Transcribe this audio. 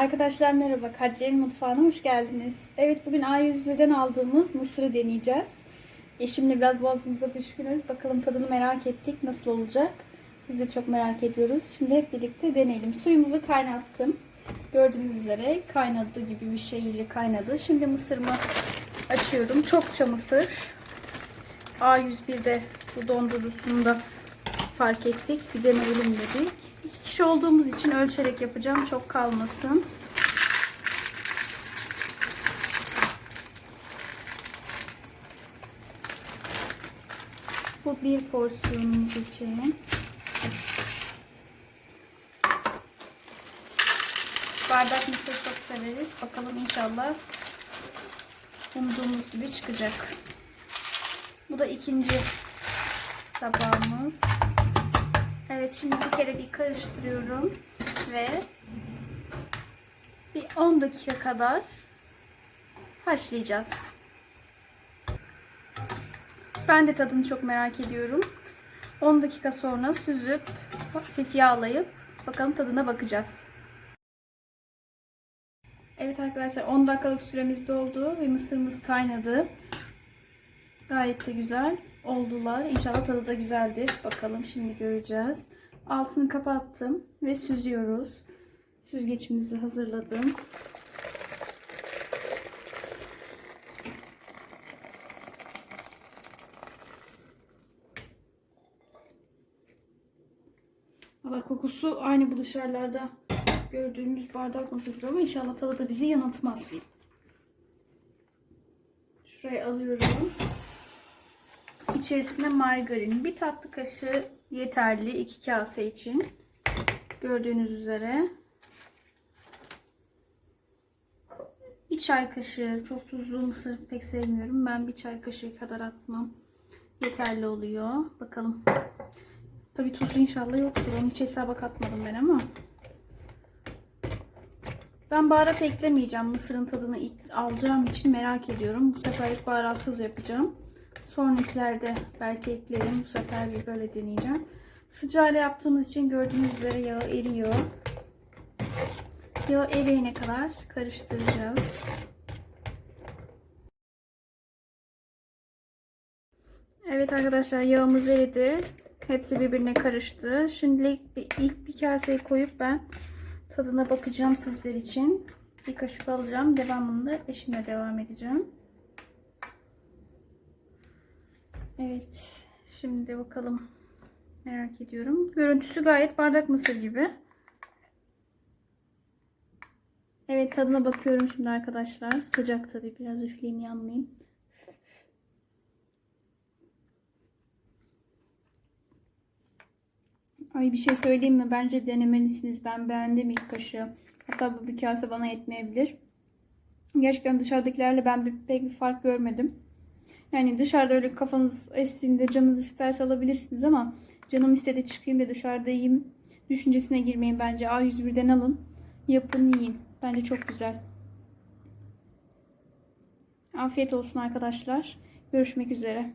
Arkadaşlar merhaba, Kadriye'nin mutfağına hoş geldiniz. Evet bugün A101'den aldığımız mısırı deneyeceğiz. Eşimle biraz boğazımıza düşkünüz. Bakalım tadını merak ettik. Nasıl olacak? Biz de çok merak ediyoruz. Şimdi hep birlikte deneyelim. Suyumuzu kaynattım. Gördüğünüz üzere kaynadı gibi bir şey iyice kaynadı. Şimdi mısırımı açıyorum. Çokça mısır. A101'de bu dondurucusunda fark ettik. Bir deneyelim dedik. İki kişi olduğumuz için ölçerek yapacağım. Çok kalmasın. Bu bir porsiyonumuz için. Bardak mısır çok severiz. Bakalım inşallah umduğumuz gibi çıkacak. Bu da ikinci tabağımız. Evet şimdi bir kere bir karıştırıyorum ve bir 10 dakika kadar haşlayacağız. Ben de tadını çok merak ediyorum. 10 dakika sonra süzüp hafif yağlayıp bakalım tadına bakacağız. Evet arkadaşlar 10 dakikalık süremiz doldu ve mısırımız kaynadı. Gayet de güzel oldular. İnşallah tadı da güzeldir. Bakalım şimdi göreceğiz. Altını kapattım ve süzüyoruz. Süzgeçimizi hazırladım. Valla kokusu aynı bu dışarılarda gördüğümüz bardak gibi ama inşallah tadı da bizi yanıltmaz. Şuraya alıyorum. İçerisine margarin. Bir tatlı kaşığı yeterli. iki kase için. Gördüğünüz üzere. Bir çay kaşığı. Çok tuzlu mısır pek sevmiyorum. Ben bir çay kaşığı kadar atmam. Yeterli oluyor. Bakalım. Tabii tuzlu inşallah yoktur. Onu hiç hesaba katmadım ben ama. Ben baharat eklemeyeceğim. Mısırın tadını alacağım için merak ediyorum. Bu sefer baharatsız yapacağım. Sonrakilerde belki eklerim. Bu sefer bir böyle deneyeceğim. Sıcağıyla yaptığımız için gördüğünüz üzere yağı eriyor. Yağı eriyene kadar karıştıracağız. Evet arkadaşlar yağımız eridi. Hepsi birbirine karıştı. Şimdilik ilk bir kaseye koyup ben tadına bakacağım sizler için. Bir kaşık alacağım. Devamında eşimle devam edeceğim. Evet. Şimdi bakalım. Merak ediyorum. Görüntüsü gayet bardak mısır gibi. Evet tadına bakıyorum şimdi arkadaşlar. Sıcak tabii. Biraz üfleyeyim yanmayayım. Ay bir şey söyleyeyim mi? Bence denemelisiniz. Ben beğendim ilk kaşığı. Hatta bu bir kase bana yetmeyebilir. Gerçekten dışarıdakilerle ben bir, pek bir fark görmedim. Yani dışarıda öyle kafanız estiğinde canınız isterse alabilirsiniz ama canım istedi çıkayım da dışarıda yiyeyim düşüncesine girmeyin bence. A101'den alın. Yapın yiyin. Bence çok güzel. Afiyet olsun arkadaşlar. Görüşmek üzere.